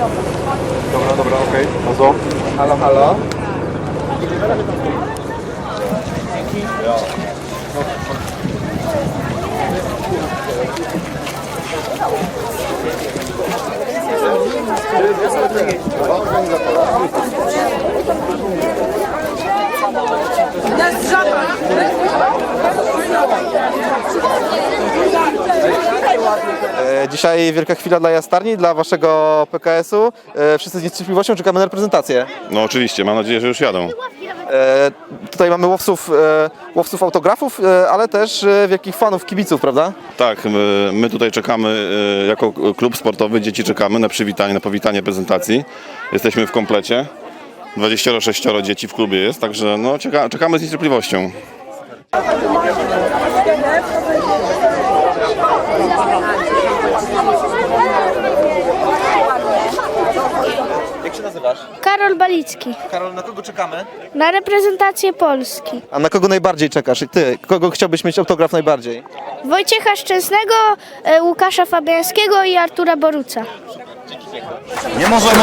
Dobra, dobra, okej. Okay. Halo, halo. E, Dzisiaj wielka chwila dla Jastarni, dla waszego PKS-u. E, Wszyscy z niecierpliwością czekamy na reprezentację. No oczywiście, mam nadzieję, że już jadą. E, Tutaj mamy łowców, e, łowców autografów, e, ale też e, wielkich fanów, kibiców, prawda? Tak, my, my tutaj czekamy e, jako klub sportowy, dzieci czekamy na przywitanie, na powitanie prezentacji. Jesteśmy w komplecie. 26 dzieci w klubie jest, także no, czeka, czekamy z niecierpliwością. Jak się nazywasz? Karol Balicki. Karol, na kogo czekamy? Na reprezentację Polski. A na kogo najbardziej czekasz? I ty, kogo chciałbyś mieć autograf najbardziej? Wojciecha Szczęsnego, e, Łukasza Fabiańskiego i Artura Boruca. Nie możemy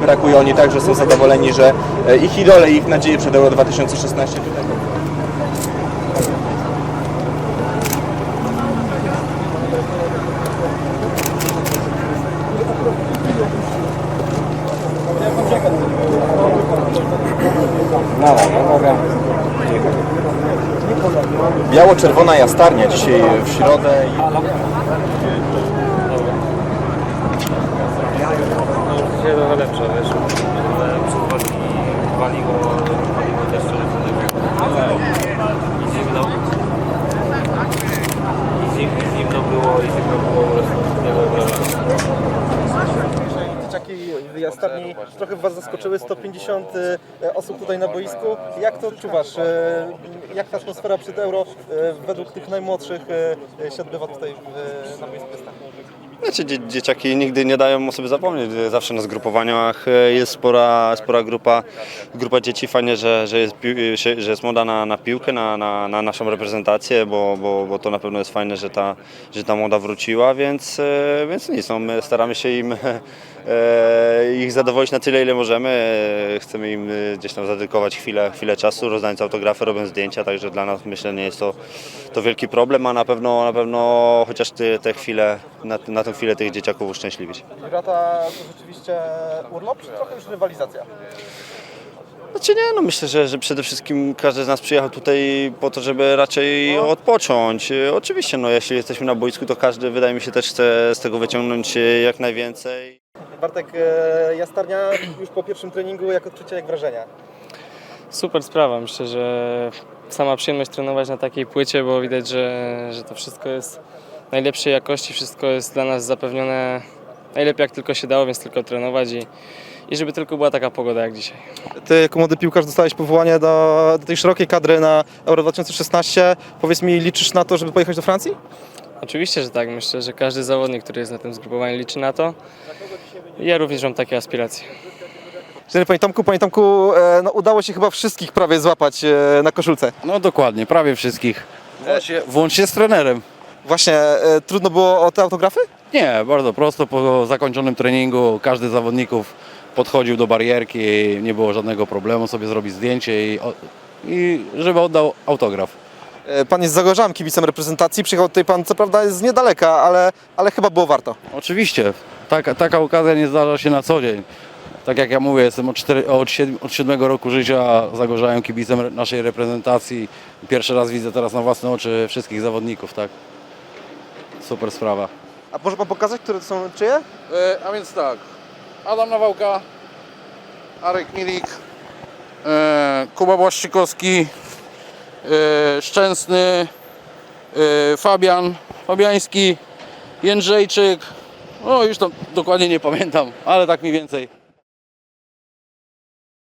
brakuje. Oni także są zadowoleni, że e, ich idole, ich nadzieje przed Euro 2016 tutaj. Biało-czerwona jastarnia dzisiaj w środę. Lepsze, wiesz, ale przed walki waliło, waliło też szczerze I zimno. I, zim, zimno było, i zimno było, po prostu. Dzieciaki w Jastarni trochę was zaskoczyły, 150 e, osób tutaj na boisku. Jak to odczuwasz? E, Jak ta atmosfera przed Euro e, według tych najmłodszych się odbywa tutaj na boisku Jastarni? Znaczy, dzie- dzieciaki nigdy nie dają o sobie zapomnieć. Zawsze na zgrupowaniach e, jest spora, spora grupa, grupa dzieci. Fajnie, że, że, jest, się- że jest moda na, na piłkę, na, na, na naszą reprezentację, bo, bo, bo to na pewno jest fajne, że ta, że ta moda wróciła, więc, e, więc nic, no, my staramy się im e, ich zadowolić na tyle, ile możemy. E, Chcemy im e, gdzieś tam chwilę, chwilę czasu, rozdając autografy, robiąc zdjęcia, także dla nas myślę nie jest to, to wielki problem, a na pewno, na pewno chociaż te, te chwile, na, na tę chwilę tych dzieciaków uszczęśliwić. Grata to rzeczywiście urlop, czy trochę już rywalizacja? Znaczy nie, no myślę, że, że przede wszystkim każdy z nas przyjechał tutaj po to, żeby raczej odpocząć. E, Oczywiście, no jeśli jesteśmy na boisku, to każdy wydaje mi się też chce z tego wyciągnąć jak najwięcej. Bartek, e, Jastarnia już po pierwszym treningu, jak odczucie, jak wrażenia? Super sprawa, myślę, że sama przyjemność trenować na takiej płycie, bo widać, że, że to wszystko jest najlepszej jakości, wszystko jest dla nas zapewnione najlepiej jak tylko się dało, więc tylko trenować i, i żeby tylko była taka pogoda jak dzisiaj. Ty jako młody piłkarz dostałeś powołanie do, do tej szerokiej kadry na Euro 2016. Powiedz mi, liczysz na to, żeby pojechać do Francji? Oczywiście, że tak. Myślę, że każdy zawodnik, który jest na tym zgrupowaniu liczy na to. Ja również mam takie aspiracje. Dzień Panie Tomku, Panie Tomku, e, no, udało się chyba wszystkich prawie złapać e, na koszulce. No dokładnie, prawie wszystkich. Włącznie, włącznie z trenerem. Właśnie, e, trudno było o te autografy? Nie, bardzo prosto. Po zakończonym treningu każdy z zawodników podchodził do barierki, nie było żadnego problemu sobie zrobić zdjęcie i, o- i żeby oddał autograf. E, Pan jest zagorzałym kibicem reprezentacji, przyjechał tutaj Pan co prawda z niedaleka, ale, ale chyba było warto. Oczywiście, taka, taka okazja nie zdarza się na co dzień. Tak jak ja mówię, jestem od, cztery, od, siedm, od siódmego roku życia zagorzałem kibicem re- naszej reprezentacji. Pierwszy raz widzę teraz na własne oczy wszystkich zawodników, tak? Super sprawa. A może pan pokazać, które to są czyje? E, a więc tak, Adam Nawałka, Arek Milik, e, Kuba Błaszczykowski, e, Szczęsny, e, Fabian Fabiański, Jędrzejczyk, no już tam dokładnie nie pamiętam, ale tak mniej więcej.